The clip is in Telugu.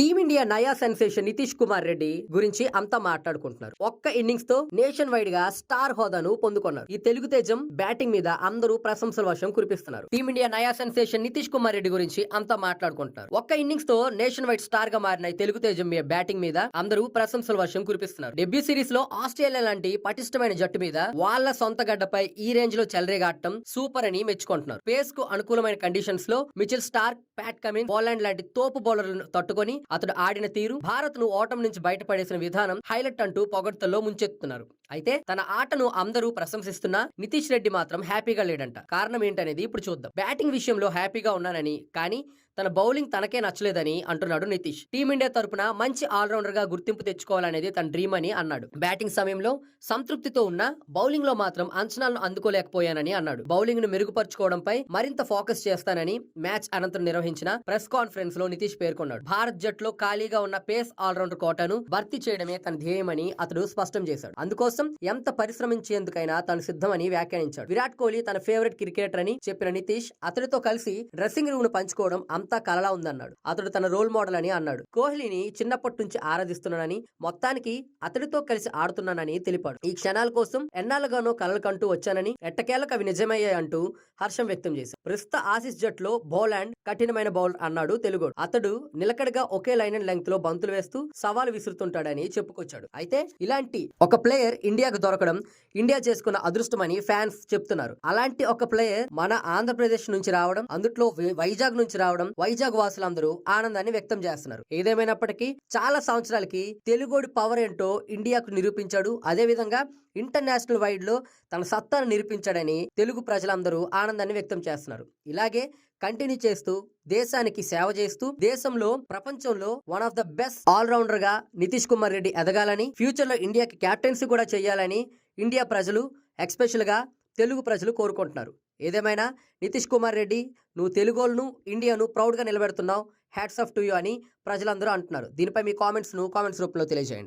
టీమిండియా నయా సెన్సేషన్ నితీష్ కుమార్ రెడ్డి గురించి అంతా మాట్లాడుకుంటున్నారు. ఒక్క ఇన్నింగ్స్తో నేషన్ వైడ్గా స్టార్ హోదాను పొందుకున్నారు. ఈ తెలుగు తేజం బ్యాటింగ్ మీద అందరూ ప్రశంసల వర్షం కురిపిస్తున్నారు. టీమిండియా నయా సెన్సేషన్ నితీష్ కుమార్ రెడ్డి గురించి అంతా మాట్లాడుకుంటున్నారు. ఒక్క ఇన్నింగ్స్తో నేషన్ వైడ్ స్టార్గా మారిన తెలుగు తేజం మీద బ్యాటింగ్ మీద అందరూ ప్రశంసల వర్షం కురిపిస్తున్నారు. డెబ్యూ సిరీస్లో ఆస్ట్రేలియా లాంటి పటిష్టమైన జట్టు మీద వాళ్ళ సొంత గడ్డపై ఈ రేంజ్లో చెలరేగాటం సూపర్ అని మెచ్చుకుంటున్నారు. పేస్కు అనుకూలమైన కండిషన్స్లో Mitchell Starc Pat Cummins Boland లాంటి తోపు బౌలర్లను తట్టుకొని అతడు ఆడిన తీరు భారత్ను ఓటం నుంచి బయటపడేసిన విధానం హైలైట్ అంటూ పొగడ్తల్లో ముంచెత్తుతున్నారు. అయితే తన ఆటను అందరూ ప్రశంసిస్తున్నా నితీష్ రెడ్డి మాత్రం హ్యాపీగా లేడంట. కారణం ఏంటనేది ఇప్పుడు చూద్దాం. బ్యాటింగ్ విషయంలో హ్యాపీగా ఉన్నానని కానీ తన బౌలింగ్ తనకే నచ్చలేదని అంటున్నాడు నితీష్. టీమిండియా తరపున మంచి ఆల్రౌండర్గా గుర్తింపు తెచ్చుకోవాలనేది తన డ్రీమ్ అని అన్నాడు. బ్యాటింగ్ సమయంలో సంతృప్తితో ఉన్న బౌలింగ్లో మాత్రం అంచనాలను అందుకోలేకపోయానని అన్నాడు. బౌలింగ్ను మెరుగుపరుచుకోవడంపై మరింత ఫోకస్ చేస్తానని మ్యాచ్ అనంతరం నిర్వహించిన ప్రెస్ కాన్ఫరెన్స్లో నితీష్ పేర్కొన్నాడు. భారత్ జట్లో ఖాళీగా ఉన్న పేస్ ఆల్రౌండర్ కోటాను భర్తీ చేయడమే తన ధ్యేయమని అతడు స్పష్టం చేశాడు. అందుకోసం ఎంత పరిశ్రమించేందుకైనా తను సిద్ధమని వ్యాఖ్యానించాడు. విరాట్ కోహ్లీ తన ఫేవరెట్ క్రికెటర్ అని చెప్పిన నితీష్ అతడితో కలిసి డ్రెస్సింగ్ రూమ్ను పంచుకోవడం అంతా కలలా ఉందన్నాడు. అతడు తన రోల్ మోడల్ అని అన్నాడు. కోహ్లీని చిన్నప్పటి నుంచి ఆరాధిస్తున్నానని మొత్తానికి అతడితో కలిసి ఆడుతున్నానని తెలిపాడు. ఈ క్షణాల కోసం ఎన్నాళ్ళుగానో కలలు కంటూ వచ్చానని ఎట్టకేలకు అవి నిజమయ్యాయంటూ హర్షం వ్యక్తం చేశాడు. ప్రస్తుత ఆసిస్ జట్లో బౌలాండ్ కఠినమైన బౌలర్ అన్నాడు తెలుగు అతడు నిలకడగా ఒకే లైన్ అండ్ లెంగ్త్లో బంతులు వేస్తూ సవాలు విసురుతుంటాడని చెప్పుకొచ్చాడు. అయితే ఇలాంటి ఒక ప్లేయర్ ఇండియాకు దొరకడం ఇండియా చేసుకున్న అదృష్టమని ఫ్యాన్స్ చెప్తున్నారు. అలాంటి ఒక ప్లేయర్ మన ఆంధ్రప్రదేశ్ నుంచి రావడం అందుట్లో వైజాగ్ నుంచి రావడం వైజాగ్ వాసులందరూ ఆనందాన్ని వ్యక్తం చేస్తున్నారు. ఏదేమైనప్పటికీ చాలా సంవత్సరాలకి తెలుగోడి పవర్ ఏంటో ఇండియాకు నిరూపించాడు. అదేవిధంగా ఇంటర్నేషనల్ వైడ్లో తన సత్తాను నిరూపించాడని తెలుగు ప్రజలందరూ ఆనందాన్ని వ్యక్తం చేస్తున్నారు. ఇలాగే కంటిన్యూ చేస్తూ దేశానికి సేవ చేస్తూ దేశంలో ప్రపంచంలో వన్ ఆఫ్ ద బెస్ట్ ఆల్రౌండర్గా నితీష్ కుమార్ రెడ్డి ఎదగాలని ఫ్యూచర్లో ఇండియాకి క్యాప్టెన్సీ కూడా చేయాలని ఇండియా ప్రజలు ఎక్స్పెషల్గా తెలుగు ప్రజలు కోరుకుంటున్నారు. ఏదేమైనా నితీష్ కుమార్ రెడ్డి నువ్వు తెలుగోళ్ళను ఇండియాను ప్రౌడ్గా నిలబెడుతున్నావు హ్యాట్స్ ఆఫ్ టు యూ అని ప్రజలందరూ అంటున్నారు. దీనిపై మీ కామెంట్స్ను కామెంట్స్ రూపంలో తెలియజేయండి.